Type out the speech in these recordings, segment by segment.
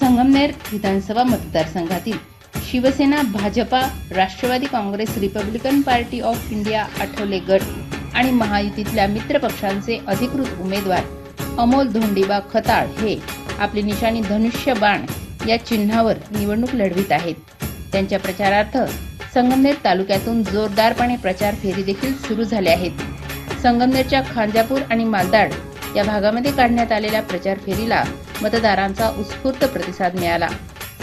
संगमनेर विधानसभा मतदारसंघातील Shivsena BJP Rashtrawadi Congress Republican party of India Athawale गट आणि महायुतीतल्या मित्रपक्षांचे अधिकृत उमेदवार अमोल धोंडीबा खताळ हे आपली निशाणी धनुष्य बाण या चिन्हावर निवडणूक लढवित आहेत. त्यांच्या प्रचारार्थ संगमनेर तालुक्यातून जोरदारपणे प्रचार फेरी देखील सुरू झाले आहेत. संगमनेरच्या खांजापूर आणि मालदाड या भागामध्ये काढण्यात आलेल्या प्रचार फेरीला मतदारांचा उत्स्फूर्त प्रतिसाद मिळाला.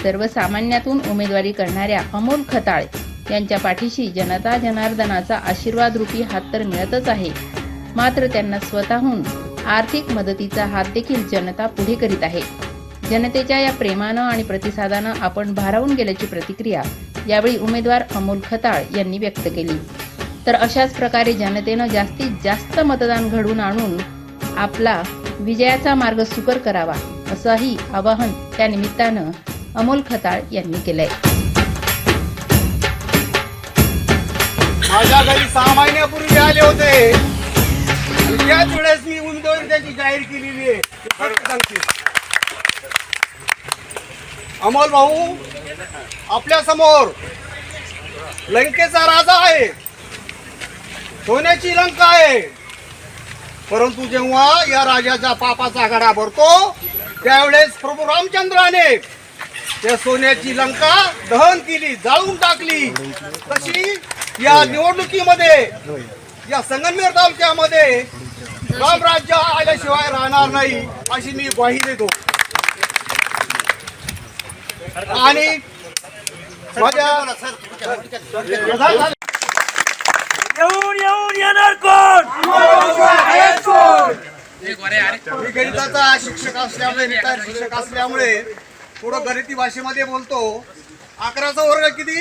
सर्वसामान्यातून उमेदवारी करणाऱ्या अमोल खताळ यांच्या पाठीशी जनता जनार्दनाचा आशीर्वाद रूपी हात तर मिळतच आहे. मात्र त्यांना स्वतःहून आर्थिक मदतीचा हात देखील जनता पुढे करीत आहे. जनतेच्या या प्रेमानं आणि प्रतिसादानं आपण भारावून गेल्याची प्रतिक्रिया यावेळी उमेदवार अमोल खताळ यांनी व्यक्त केली. तर अशाच प्रकारे जनतेनं जास्तीत जास्त मतदान घडवून आणून आपला विजयाचा मार्ग सुकर करावा असंही आवाहन त्या निमित्तानं अमोल खताळ यांनी केलंय. माझ्या घरी सहा महिन्यापूर्वी आले होते. त्याच वेळेस मी उमेदवारी त्याची जाहीर केलेली आहे. ते अमोल भाऊ आपल्यासमोर लंकेचा राजा आहे. सोन्याची लंका आहे. परंतु जेव्हा या राजाच्या पापाचा गडा भरतो त्यावेळेस प्रभू रामचंद्राने त्या सोन्याची लंका दहन केली जाळून टाकली. तशी या निवडणुकीमध्ये या संगमेर तालुक्यामध्ये रामराज्य आल्याशिवाय राहणार नाही अशी मी ग्वाही देतो. आणि माझ्या येऊन येऊन येणार कोण? मी गणिताचा शिक्षक असल्यामुळे रिटायर शिक्षक असल्यामुळे थोडं गणिती भाषेमध्ये बोलतो. अकराचा वर्ग किती?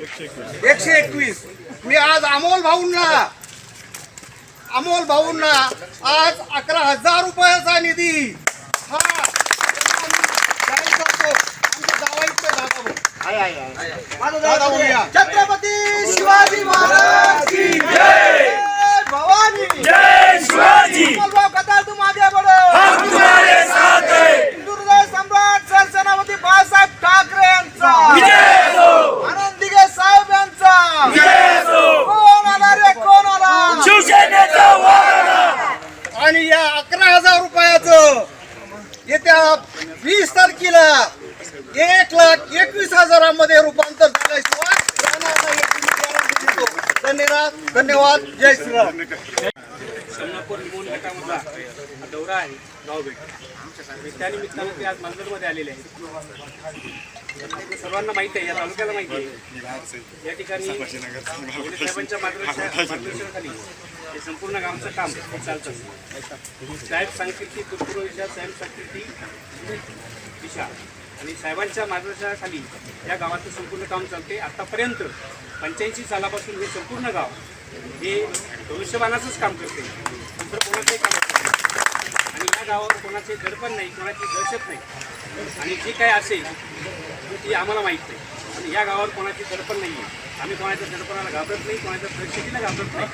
एकशे एकवीस. मी आज अमोल भाऊंना अमोल भाऊंना आज अकरा हजार रुपयाचा निधी. हा. भाऊ. छत्रपती शिवाजी महाराज की जय. भवानी. जय शिवाजी. अमोलभाऊ कतार तू माझे बडो हम तुम्हारे साथ हैं. हिंदू हृदय सम्राट सरसेनापती बाळासाहेब ठाकरे यांचा. विजय हो. आनंद दिघे साहेब यांचा. विजय हो. कोण आला रे? कोण आला शिवसेनेचा वारा आणि या अकरा हजार रुपयाचं येत्या वीस तारखेला एक लाख एकवीस हजारामध्ये रूपांतर झाल्याशिवाय. धन्यवाद. धन्यवाद. जय श्रीराम समनापूर गटामधला हा दौरा आहे. गाव भेट. त्या निमित्तानं ते आज मालदरमध्ये आलेले आहेत. सर्वांना माहिती आहे या तालुक्याला माहिती आहे. या ठिकाणी साहेबांच्या मार्गदर्शनाखाली हे संपूर्ण गावचं काम चालतं. साहेब सांगतील ती पूर्व दिशा साहेब सांगतील ती दिशा. आणि साहेबांच्या मार्गदर्शनाखाली या गावाचं संपूर्ण काम चालते. आत्तापर्यंत पंच्याऐंशी सालापासून हे संपूर्ण गाव हे भविष्यवानाचंच काम करते. दुसरं कोणाचंही काम आणि या गावावर कोणाचे दडपण नाही कोणाची दहशत नाही. आणि जे काय असेल ती आम्हाला माहीत नाही. आणि या गावावर कोणाची दडपण नाही आहे आम्ही कोणाच्या दडपणाला घाबरत नाही कोणाच्या परिस्थितीला घाबरत नाही.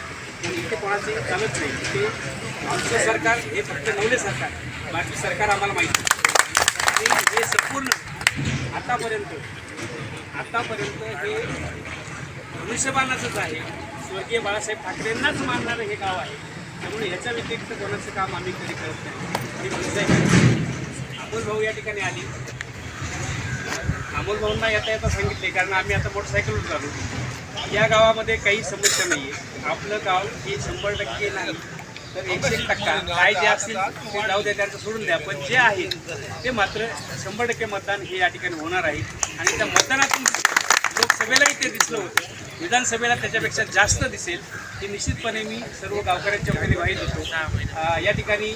पण इथे कोणाची चालत नाही. इथे आमचं सरकार हे फक्त नवले सरकार. बाकी सरकार आम्हाला माहीत नाही. आणि हे संपूर्ण आतापर्यंत आतापर्यंत हे धनुष्यबाणाचंच आहे. स्वर्गीय बाळासाहेब ठाकरेंनाच मानणारं हे गाव आहे. त्यामुळे ह्याच्या व्यतिरिक्त कोणाचं काम आम्ही कधी करत नाही. हे म्हणत भाऊ या ठिकाणी आली. अमोल भाऊंना येता येता सांगितले कारण आम्ही आता मोटरसायकलवर चालू. या गावामध्ये काही समस्या नाही आहे आपलं गाव हे शंभर टक्के नाही तर एकशे एक टक्का. काय जे असतील ते जाऊ द्या त्यांचं सोडून द्या. पण जे आहे ते मात्र शंभर टक्के मतदान हे या ठिकाणी होणार आहे. आणि त्या मतदानातून लोकसभेलाही ते दिसलं होतं. विधानसभेला त्याच्यापेक्षा जास्त दिसेल. हे निश्चितपणे मी सर्व गावकऱ्यांच्या वतीने वाहित होतो या ठिकाणी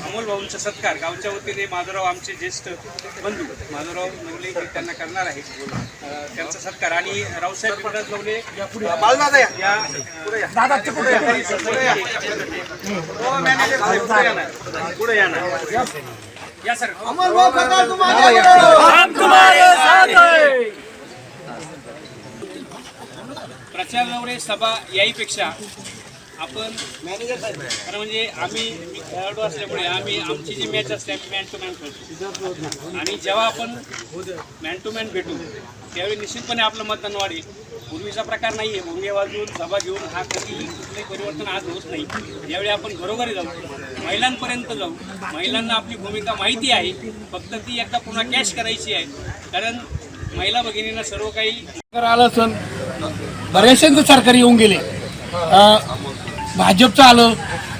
अमोल भाऊंचा सत्कार गावच्या वतीने माधवराव आमचे ज्येष्ठ बंधू माधवराव नवले हे त्यांना करणार आहेत. त्यांचा सत्कार. आणि रावसाहेब पिंपळराज नवले बालदादा या. या पुढे या. सर अमोल भाऊ प्रचार दौरे सभा याहीपेक्षा आपण खरं म्हणजे आम्ही मी खेळाडू असल्यामुळे आम्ही आमची जी मॅच असते आम्ही मॅन टू मॅन खेळतो. आणि जेव्हा आपण मॅन टू मॅन भेटू त्यावेळी निश्चितपणे आपलं मतदान वाढेल. पूर्वीचा प्रकार नाही आहे भूमिका वाजून सभा घेऊन हा कधीही कुठलंही परिवर्तन आज होत नाही. यावेळी आपण घरोघरी जाऊ महिलांपर्यंत जाऊ. महिलांना आपली भूमिका माहिती आहे. फक्त ती एकदा पुन्हा कॅश करायची आहे. कारण महिला भगिनींना सर्व काही आलं असून बऱ्याचशांचं सरकार येऊन गेले. भाजपचं आलं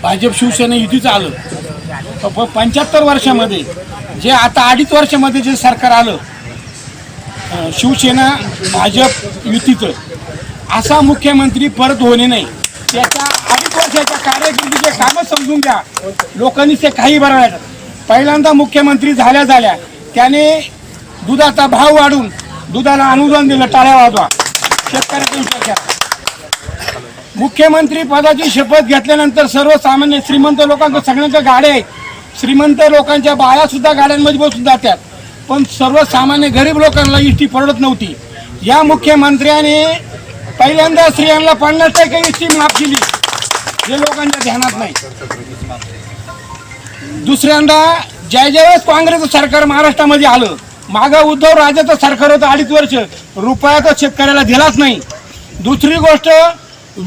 भाजप शिवसेना युतीचं आलं पंच्याहत्तर वर्षामध्ये जे आता अडीच वर्षामध्ये जे सरकार आलं शिवसेना भाजप युतीचं असा मुख्यमंत्री परत होणे नाही. त्याच्या अडीच वर्षाच्या कार्यकिर्दीचे कामं समजून घ्या. लोकांनी ते काही बरं पहिल्यांदा मुख्यमंत्री झाल्या झाल्या त्याने दुधाचा भाव वाढून दुधाला अनुदान दिलं टाळ्या वाजवा. शेतकऱ्याचा विचार करा मुख्यमंत्री पदाची शपथ घेतल्यानंतर सर्वसामान्य श्रीमंत लोकांचं सगळ्यांच्या गाड्या आहेत श्रीमंत लोकांच्या बाया सुद्धा गाड्यांमध्ये बसून जातात. पण सर्वसामान्य गरीब लोकांना इष्टी परवडत नव्हती. या मुख्यमंत्र्याने पहिल्यांदा स्त्रियांना पन्नास टक्के इष्टी माफ केली. हे लोकांच्या ध्यानात नाही. दुसऱ्यांदा ज्या ज्यावेळेस काँग्रेसचं सरकार महाराष्ट्रामध्ये आलं मागं उद्धव राजाचं सरकार होतं अडीच वर्ष रुपयाचा शेतकऱ्याला दिलाच नाही. दुसरी गोष्ट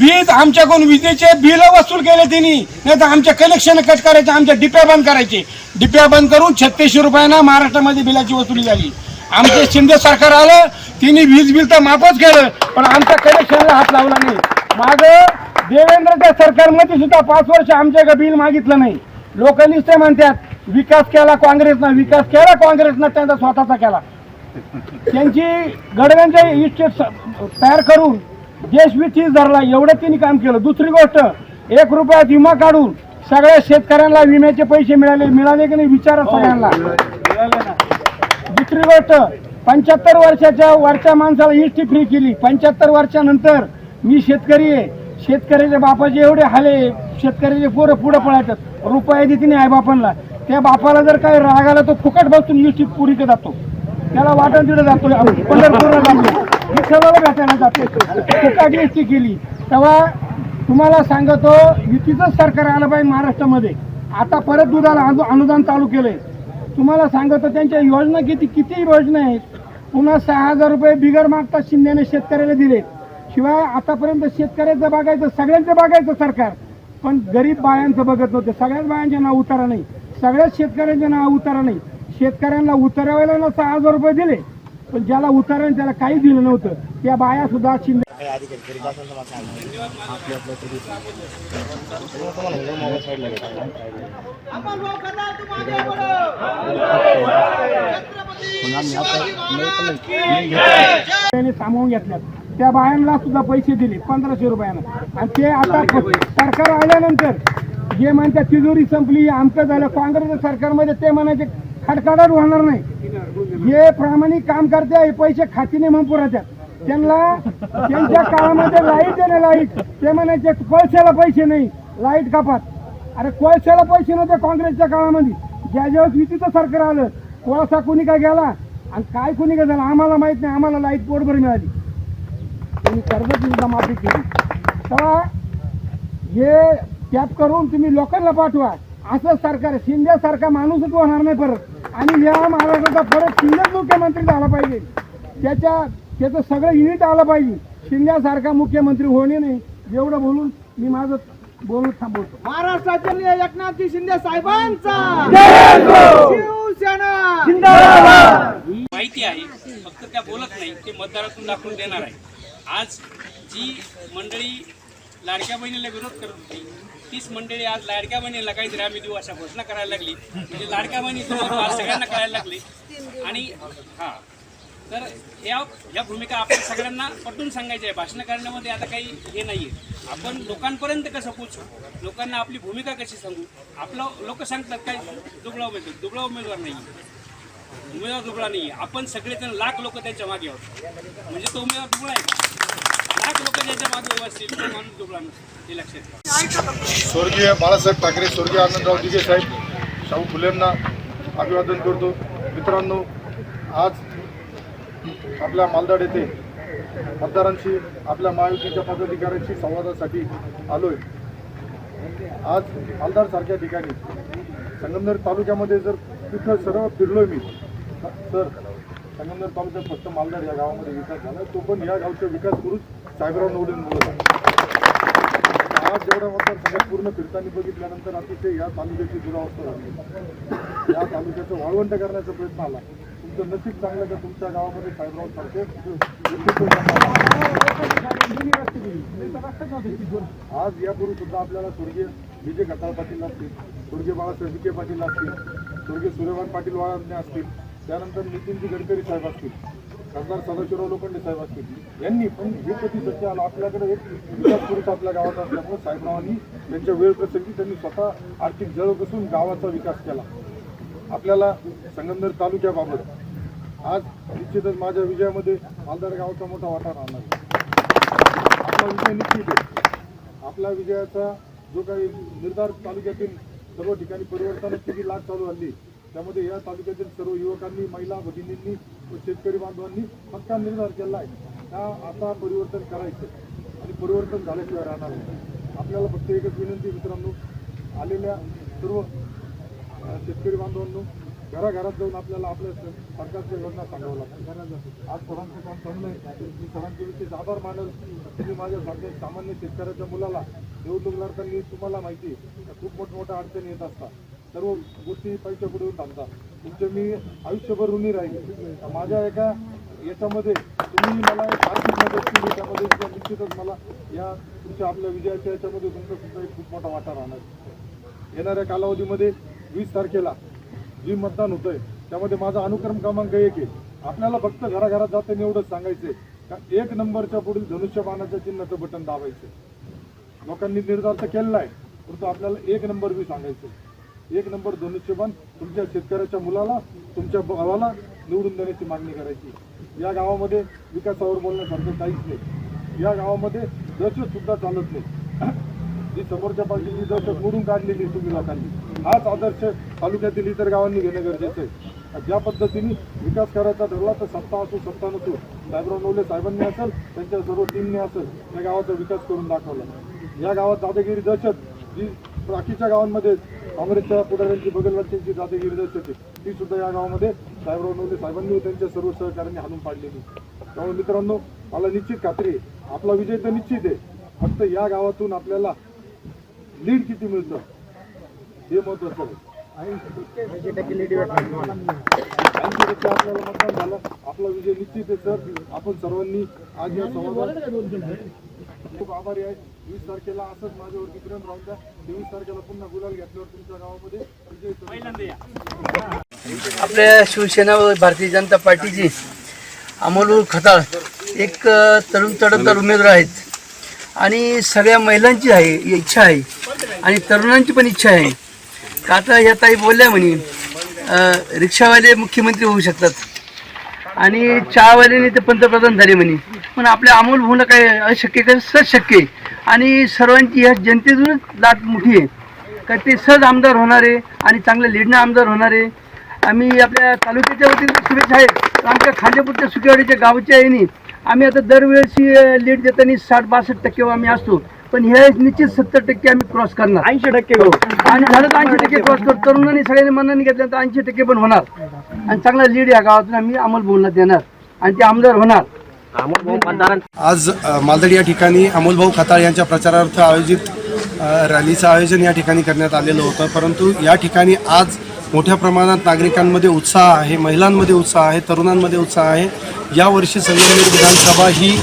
वीज आमच्याकडून विजेचे बिल वसूल केले त्यांनी नाही तर आमच्या कनेक्शन कट करायचे आमच्या डिप्या बंद करायचे. डिप्या बंद करून छत्तीसशे रुपयांना महाराष्ट्रामध्ये बिलाची वसुली झाली. आमचे शिंदे सरकार आलं तिने वीज बिल तर माफच केलं पण आमच्या कनेक्शनला हात लावला नाही. मागं देवेंद्रच्या सरकारमध्ये सुद्धा पाच वर्ष आमच्या बिल मागितलं नाही. लोक ते म्हणतात विकास केला काँग्रेसनं विकास केला काँग्रेसनं त्यांचा स्वतःचा केला. त्यांची गडव्यांचे इस्टेट तयार करून देश विठीस धरला एवढं त्यांनी काम केलं. दुसरी गोष्ट एक रुपयात विमा काढून सगळ्या शेतकऱ्यांना विम्याचे पैसे मिळाले मिळाले की नाही विचारा सगळ्यांना. दुसरी गोष्ट पंच्याहत्तर वर्षाच्या वरच्या माणसाला इष्टी फ्री केली. पंच्याहत्तर वर्षानंतर मी शेतकरी आहे. शेतकऱ्याच्या बापाचे एवढे हाले शेतकऱ्याचे पोरं पुढं पळायचं. रुपये देते नाही बापांना त्या बापाला जर काही राग आला तो फुकट बसून इष्टी पुरी जातो. त्याला वाटण तिकडे जातो. पंढरपूरला जातो. विठ्ठलाला भेटायला जातो. जाते केली. तेव्हा तुम्हाला सांगतो युतीचंच सरकार आलं पाहिजे महाराष्ट्रामध्ये. आता परत दुधाला अनुदान चालू केलंय. तुम्हाला सांगतो त्यांच्या योजना किती किती योजना आहेत. पुन्हा सहा हजार रुपये बिगर मागता शिंदेने शेतकऱ्याला दिले. शिवाय आतापर्यंत शेतकऱ्याचं बघायचं सगळ्यांचं बघायचं सरकार. पण गरीब बायांचं बघत नव्हते. सगळ्याच बायांचे नाव उतारा नाही. सगळ्याच शेतकऱ्यांचे नाव उतारा नाही. शेतकऱ्यांना उतरवायला ना सहा हजार रुपये दिले. पण ज्याला उतारा त्याला काही दिलं नव्हतं त्या बाया सुद्धा शिंदे त्यांनी सामावून घेतल्यात. त्या बायांना सुद्धा पैसे दिले पंधराशे रुपयानं. आणि ते आता सरकार आल्यानंतर जे म्हणतात तिजोरी संपली आमचं झालं काँग्रेस सरकारमध्ये ते म्हणायचे खडखडाट होणार नाही. जे प्रामाणिक काम करते हे पैसे खातीने म्हणून पुरवतात. त्यांना त्यांच्या काळामध्ये लाइट आहे ना लाइट ते म्हणायचे कोळशाला पैसे नाही लाइट कापात. अरे कोळशाला पैसे नव्हते काँग्रेसच्या काळामध्ये. ज्या ज्यावेळेस युतीचं सरकार आलं कोळसा कुणी का गेला? आणि काय कुणी का झालं? आम्हाला माहीत नाही आम्हाला लाइट पोटभर मिळाली. तुम्ही कर्जाची माफी केली. तेव्हा हे टॅप करून तुम्ही लोकांना पाठवा. असं सरकार शिंदेसारखा माणूसच होणार नाही परत. आणि या महाराष्ट्राचा परत शिंदेच मुख्यमंत्री झाला पाहिजे. त्याच्या त्याचं सगळं युनिट आलं पाहिजे. शिंदेसारखा मुख्यमंत्री होणे नाही. एवढं बोलून मी माझं बोलून थांबवतो. महाराष्ट्राचे एकनाथजी शिंदे साहेबांचा. शिवसेना. माहिती आहे फक्त त्या बोलत नाही ते मतदारातून दाखवून देणार आहे. आज जी मंडळी लाडक्या बहिणीला विरोध करत होती तीच मंडळी आज लाडक्या बहिणीला काहीतरी आम्ही देऊ अशा घोषणा करायला लागली. म्हणजे लाडक्या बहिणी आज सगळ्यांना करायला लागली. आणि हा. तर या या भूमिका आपण सगळ्यांना पटवून सांगायच्या आहे. भाषण करण्यामध्ये आता काही हे नाही आहे आपण लोकांपर्यंत कसं पोचू लोकांना आपली भूमिका कशी सांगू? आपलं लोक सांगतात काय? दुबळा उमेदवार. दुबळा उमेदवार नाही उमेदवार दुबळा नाही आपण सगळेजण लाख लोक त्यांच्या मागे आहोत. म्हणजे तो उमेदवार दुबळा आहे. लाख लोक त्याच्यामागे उभे असतील तो माणूस दुबळा नसतो. हे लक्षात घ्या स्वर्गीय बाळासाहेब ठाकरे स्वर्गीय आनंदराव दिघे साहेब शाहू फुलेंना अभिवादन करतो. मित्रांनो आज आपल्या मालदाड येथे मतदारांशी आपल्या महायुतीच्या पदाधिकाऱ्यांशी संवादासाठी आलोय. आज मालदाडसारख्या ठिकाणी संगमनेर तालुक्यामध्ये जर तिथं सर्व फिरलोय मी तर संगमनेर तालुक्यात फक्त मालदाड या गावामध्ये विकास झाला. तो पण या गावचा विकास करून साहेबराव निवडून आज जेवढा मतदारसंघात पूर्ण फिरताना बघितल्यानंतर अतिशय या तालुक्याची दुरावस्था झाली. या तालुक्याचं वाळवंट करण्याचा प्रयत्न आला. तुमचं नशीब चांगलं का तुमच्या गावामध्ये साहेबराव सारखे आज यापूर्वी सुद्धा आपल्याला स्वर्गीय विजय खताळ पाटील असतील स्वर्गीय बाळासाहेब विखे पाटील असतील स्वर्गीय सूर्यभान पाटील वाळांनी असतील त्यानंतर नितीनजी गडकरी साहेब असतील. खासदार सदाशिवराव लोखंडे साहेब असतील. यांनी पण हे कधी सध्या आलं? आपल्याकडे एक विकास पुरुष आपल्या गावात असल्यामुळे साहेबरावांनी त्यांच्या वेळ प्रसंगी त्यांनी स्वतः आर्थिक जळ बसून गावाचा विकास केला. आपल्याला संगमनेर तालुक्याबाबत आज निश्चितच माझ्या विजयामध्ये मालदार गावाचा मोठा वाटा राहणार आपला विजय निश्चित आहे. आपल्या विजयाचा जो काही निर्धार तालुक्यातील सर्व ठिकाणी परिवर्तनाची जी लाट चालू झाली त्यामध्ये या तालुक्यातील सर्व युवकांनी महिला भगिनींनी शेतकरी बांधवांनी पक्का निर्धार केला आहे. का आता परिवर्तन करायचं? आणि परिवर्तन झाल्याशिवाय राहणार नाही. आपल्याला फक्त एकच विनंती मित्रांनो आलेल्या सर्व शेतकरी बांधवांनो घराघरात जाऊन आपल्याला आपल्या सरकारच्या योजना सांगावं लागतं आज सरांचं काम चांगलं आहे. मी सरांच्या विशेष आभार मानल. तुम्ही माझ्या सगळ्या सामान्य शेतकऱ्याच्या मुलाला निवडणूक लढताना तुम्हाला माहिती आहे खूप मोठमोठ्या अडचणी येत असतात. सर्व गोष्टी पैसे बुडवून थांबतात तुमचे म्हणजे मी आयुष्यभर ऋणी राहील माझ्या एका याच्यामध्ये तुम्ही मला एक आर्थिक मदत केली त्यामध्ये निश्चितच मला या तुमच्या आपल्या विजयाच्या याच्यामध्ये तुमचा सुद्धा एक खूप मोठा वाटा राहणार. येणाऱ्या कालावधीमध्ये वीस तारखेला जी मतदान होतंय त्यामध्ये माझा अनुक्रम क्रमांक एक आहे. आपल्याला फक्त घराघरात जाताना एवढंच सांगायचंय का एक नंबरच्या पुढील धनुष्यबाणाच्या चिन्हाचं बटन दाबायचं लोकांनी निर्धार तर केलेला आहे परंतु आपल्याला एक नंबर बी सांगायचं एक नंबर धनुष्यबाण तुमच्या शेतकऱ्याच्या मुलाला तुमच्या भावाला निवडून देण्याची मागणी करायची. या गावामध्ये विकासावर बोलण्यासारखं काहीच नाही. या गावामध्ये दहशत सुद्धा चालत नाही. जी समोरच्या बाजूची दहशत मोडून काढलेली तुम्ही लोकांनी हाच आदर्श तालुक्यातील इतर गावांनी घेणं गरजेचं आहे. ज्या पद्धतीने विकास करायचा ठरला तर सत्ता असो सत्ता नसो साहेबराव नवले साहेबांनी असेल त्यांच्या सर्व टीमने असेल या गावाचा विकास करून दाखवला. या गावात दादागिरी दहशत जी बाकीच्या गावांमध्ये काँग्रेसच्या पुढाऱ्यांची बगलवाच्यांची दादागिरी दहशत आहे ती सुद्धा या गावामध्ये साहेबराव नवले साहेबांनी त्यांच्या सर्व सहकार्यांनी हाणून पाडलेली त्यामुळे मित्रांनो मला निश्चित खात्री आहे आपला विजय तर निश्चित आहे फक्त या गावातून आपल्याला लीड किती मिळतं हे महत्वाचं आहे. ऐंशी टक्के आपल्याला मतदान झालं आपला विजय निश्चित आहे सर. आपण सर्वांनी आज या संवादात खूप आभारी आहे. वीस तारखेला असंच माझ्यावरती प्रेम राहून द्या. तेवीस तारखेला पुन्हा गुलाल घेतल्यावर तुमच्या गावामध्ये. आपल्या शिवसेना व भारतीय जनता पार्टीची अमोल खताळ एक तरुण तडफदार उमेदवार आहेत. आणि सगळ्या महिलांची आहे इच्छा आहे. आणि तरुणांची पण इच्छा आहे. का आता या ताई बोलल्या म्हणे रिक्षावाले मुख्यमंत्री होऊ शकतात. आणि चहावाल्याने ते पंतप्रधान झाले म्हणे. पण आपल्या अमोल होणं काय अशक्य काय सहज शक्य आहे. आणि सर्वांची ह्या जनतेतूनच लाट मोठी आहे. का ते सहज आमदार होणारे आणि चांगल्या लीडनं आमदार होणारे. आम्ही आपल्या तालुक्याच्या वतीने शुभेच्छा आहेत आमच्या खांदेपूरच्या सुकेवाडीच्या गावच्या याने आम्ही आता दरवेळेस लीड देताना साठ बासष्ट टक्के आम्ही असतो. पण वेळेस निश्चित सत्तर टक्के आम्ही क्रॉस करणार. ऐंशी टक्के आणि झालं तर ऐंशी टक्के क्रॉस करतो. तरुणांनी सगळ्यांनी मनाने घेतल्यानंतर ऐंशी टक्के पण होणार. आणि चांगला लीड या गावातून आम्ही अंमल बोलण्यात देणार. आणि ते आमदार होणार. आज मालदड या ठिकाणी अमोलभाऊ खताळ यांच्या प्रचारार्थ आयोजित रॅलीचं आयोजन या ठिकाणी करण्यात आलेलं होतं. परंतु या ठिकाणी आज मोठ्या प्रमाणात नागरिकांमध्ये उत्साह आहे महिलांमध्ये उत्साह आहे तरुणांमध्ये उत्साह आहे. यावर्षी संगमनेर विधानसभा ही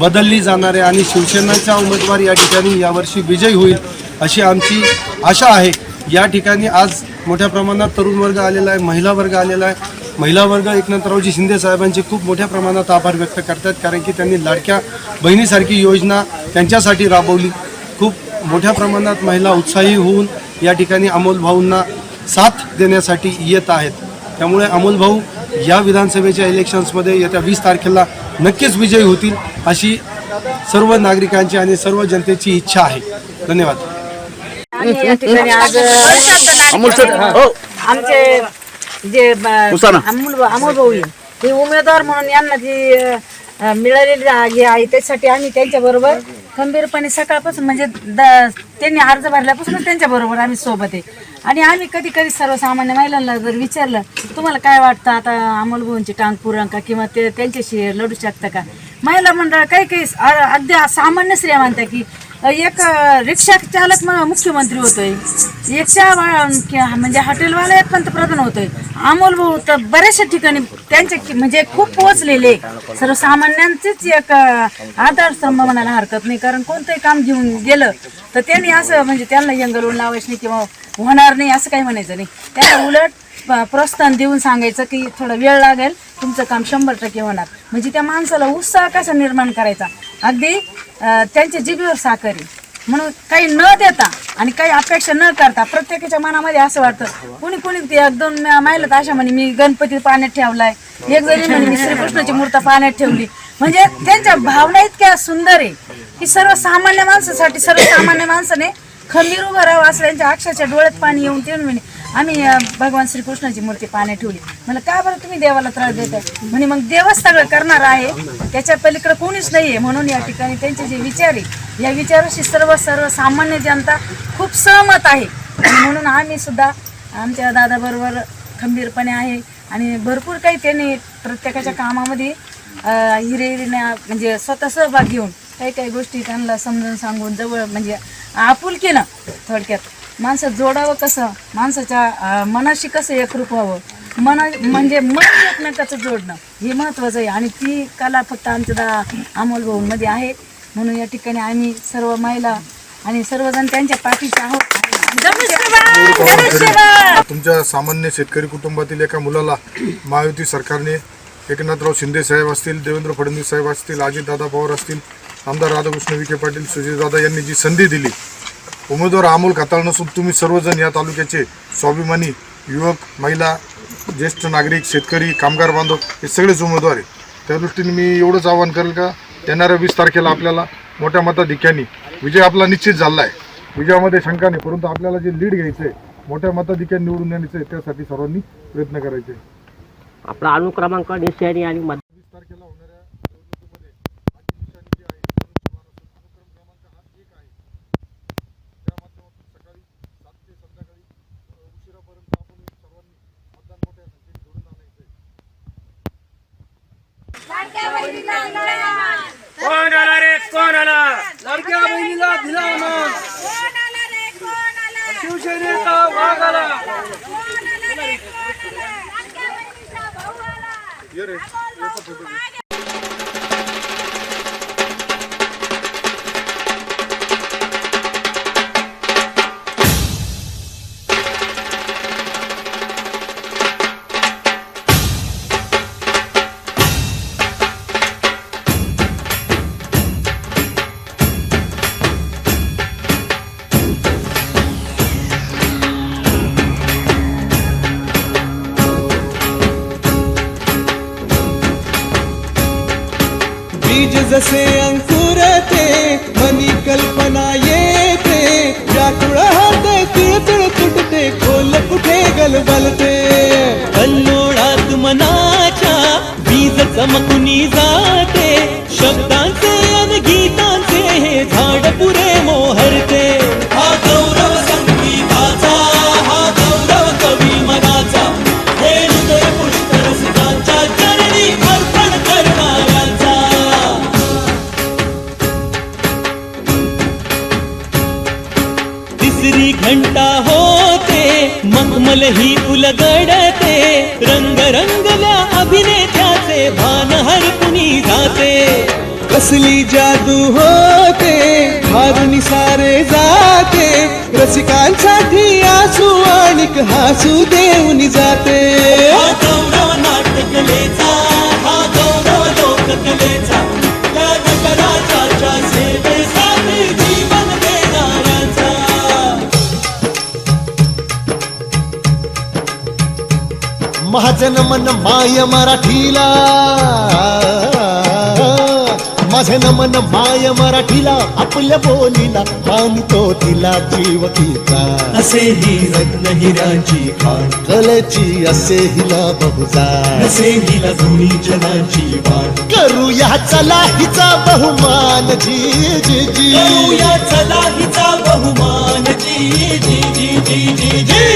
बदलली जाणार आहे आणि शिवसेनेचा उमेदवार या ठिकाणी यावर्षी विजयी होईल अशी आमची आशा आहे. या ठिकाणी आज मोठ्या प्रमाणात तरुण वर्ग आलेला आहे महिला वर्ग आलेला आहे. महिला वर्ग एकनाथरावजी शिंदे साहेबांचे खूप मोठ्या प्रमाणात आभार व्यक्त करतात कारण की त्यांनी लाडक्या बहिणीसारखी योजना त्यांच्यासाठी राबवली. खूप मोठ्या प्रमाणात महिला उत्साही होऊन या ठिकाणी अमोल भाऊंना साथ देण्यासाठी येत आहेत. त्यामुळे अमोल भाऊ या विधानसभेच्या इलेक्शन्समध्ये येत्या वीस तारखेला नक्कीच विजयी होतील अशी सर्व नागरिकांची आणि सर्व जनतेची इच्छा आहे. धन्यवाद. आम्ही या ठिकाणी आज आमचे जे ब- अमोल अमोल भाऊ आहे, हे उमेदवार म्हणून यांना जी अ, मिळालेली हे आहे त्यासाठी आम्ही त्यांच्या बरोबर खंबीरपणे सकाळपासून म्हणजे द- त्यांनी अर्ज भरल्यापासूनच त्यांच्या बरोबर आम्ही सोबत आहे. आणि आम्ही कधी कधी सर्वसामान्य महिलांना जर विचारलं तुम्हाला काय वाटतं आता अमोल भाऊंची टांग पुरण का किंवा ते त्यांच्याशी लढू शकता का? महिला मंडळ काही काही अ- अगदी सामान्य स्त्रिया म्हणतात की एक रिक्षा चालक मुख्यमंत्री होतोय. एकच्या म्हणजे हॉटेलवाला एक पंतप्रधान होतोय. अमोल भाऊ तर बऱ्याचशा ठिकाणी त्यांचे म्हणजे खूप पोहोचलेले. सर्वसामान्यांचेच एक आधारस्तंभ म्हणायला हरकत नाही. कारण कोणतंही काम घेऊन गेलं तर त्यांनी असं म्हणजे त्यांना यंगलून लावायचं नाही किंवा होणार नाही असं काही म्हणायचं नाही. त्याला उलट प्रोत्साहन देऊन सांगायचं की थोडा वेळ लागेल तुमचं काम शंभर टक्के होणार. म्हणजे त्या माणसाला उत्साह कसा निर्माण करायचा? अगदी त्यांच्या जिभेवर साखर आहे. म्हणून काही न देता आणि काही अपेक्षा न करता प्रत्येकाच्या मनामध्ये असं वाटतं कुणी कुणी ते एक दोन माहिलं तर अशा म्हणे मी गणपती पाण्यात ठेवलाय. एक जणी म्हणे मी श्रीकृष्णाची मूर्त पाण्यात ठेवली. म्हणजे त्यांच्या भावना इतक्या सुंदर आहे की सर्वसामान्य माणसासाठी सर्वसामान्य माणसाने खंबीर उभं राहावं असं त्यांच्या अक्षरच्या डोळ्यात पाणी येऊन ते म्हणे आम्ही अं, भगवान श्रीकृष्णाची मूर्ती पाण्यात ठेवली. मला का बरं तुम्ही देवाला त्रास देताय? म्हणे मग देवच सगळं करणार आहे. त्याच्या पलीकडे कोणीच नाहीये. म्हणून या ठिकाणी त्यांचे जे विचार आहे या विचाराशी सर्व सर्वसामान्य जनता खूप सहमत आहे. आणि म्हणून आम्ही सुद्धा आमच्या दादाबरोबर खंबीरपणे आहे. आणि भरपूर काही त्यांनी प्रत्येकाच्या कामामध्ये अं, हिरे हिरेने म्हणजे स्वतः सहभाग घेऊन काही काही गोष्टी त्यांना समजून सांगून जवळ म्हणजे आपुलकीनं थोडक्यात. माणसं जोडावं कसं? माणसाच्या मनाशी कसं एकरूप व्हावं? मना म्हणजे मन एकमेकाचं जोडणं हे महत्वाचं आहे. आणि ती कला फक्त आमच्या दा अमोल भाऊंमध्ये आहे. म्हणून या ठिकाणी आम्ही सर्व महिला आणि सर्वजण त्यांच्या पाठीचे आहोत! तुमच्या सामान्य शेतकरी कुटुंबातील एका मुलाला महायुती सरकारने एकनाथराव शिंदे साहेब असतील देवेंद्र फडणवीस साहेब असतील अजितदादा पवार असतील आमदार राधाकृष्ण विखे पाटील सुजितदादा यांनी जी संधी दिली उमेदवार अमोल खताळ नसून तुम्ही सर्वजण या तालुक्याचे स्वाभिमानी युवक महिला ज्येष्ठ नागरिक शेतकरी कामगार बांधव हे सगळेच उमेदवार आहे त्या दृष्टीने मी एवढंच आवाहन करेल का येणाऱ्या वीस तारखेला आपल्याला मोठ्या मताधिक्याने विजय आपला निश्चित झाला आहे विजयामध्ये शंका नाही परंतु आपल्याला जे लीड घ्यायचं आहे मोठ्या मताधिक्याने निवडून येण्याचं आहे त्यासाठी सर्वांनी प्रयत्न करायचे. आपला अनुक्रमांक आणि वीस तारखेला होणाऱ्या निवडणुकीमध्ये माझी निशाणी जी आहे धनुष्यबाण असून अनुक्रम क्रमांक हा एक आहे त्या माध्यमातून सकाळी सात ते संध्याकाळी अ, उशिरापर्यंत आपण सर्वांनी मतदान मोठ्या संख्येने घडून आणायचं आहे कोण आला रे? कोण आला? लाडक्या बहिणीला दिला मान शिवसेनेचा वाघ आला. ये रे? महाजन मन माय मराठीला. माझे नमन माय मराठीला आपल्या बोलीला मानतो तिला जीव तिचा असे ही रत्न हिराची खाण कलेची असे हिला बहुजा. असे हिला दोन्ही जनाची वाण करूया चला हिचा बहुमान जी जी जी. करूया चला हिचा बहुमान जी जी जी जी जी जी.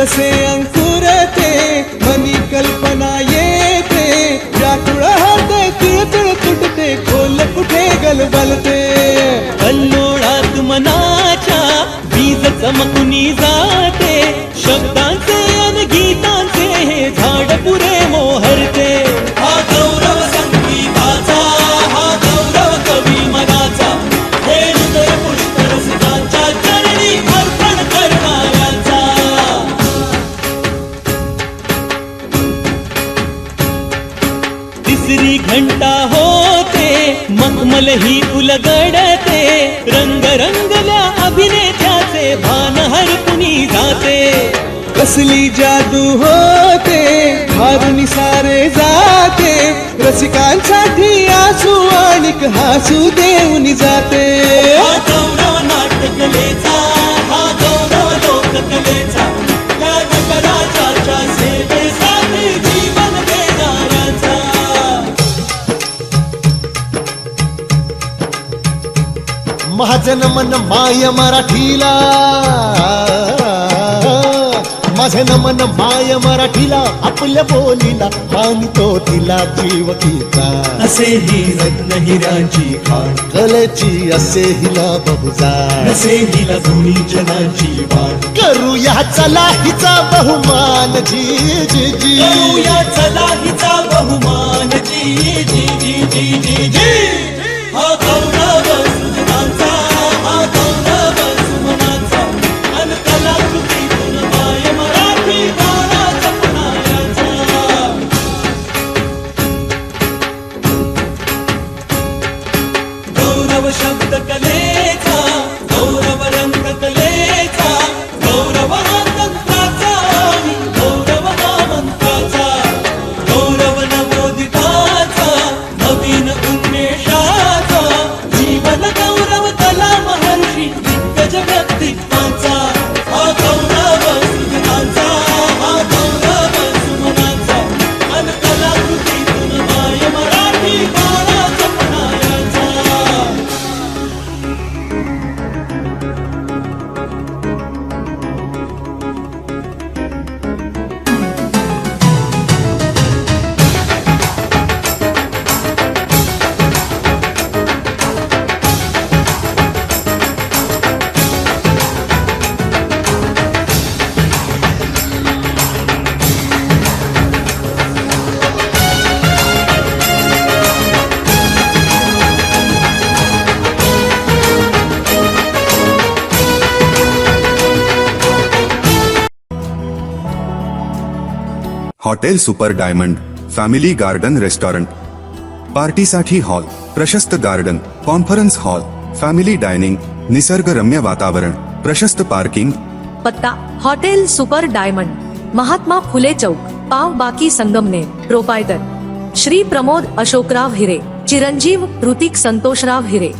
அரசே कसली जादू होते हारून सारे जाते. रसिकांसाठी आसू आणि हसू देऊन जाते. जीवन महाजन मन माय मराठीला. माझे नमन माय मराठीला आपल्या बोलीला मानतो तिला जीव तिचा असे ही रत्न हिराची खाण कलेची असे हिला बहुजा असे हिला दोन्ही जनाची वाण करूया चला हिचा बहुमान जी जी जी. करूया चला हिचा बहुमान जी जी जी जी जी जी. chão da caneta. Hotel super diamond, family garden restaurant पार्टीसाठी हॉल, प्रशस्त garden conference hall, family dining निसर्गरम्य वातावरण, प्रशस्त पार्किंग। पत्ता hotel super diamond, Mahatma Phule चौक, पाव बाकी संगमनेर प्रोपायटर श्री प्रमोद अशोकराव हिरे, चिरंजीव ऋतिक संतोषराव हिरे।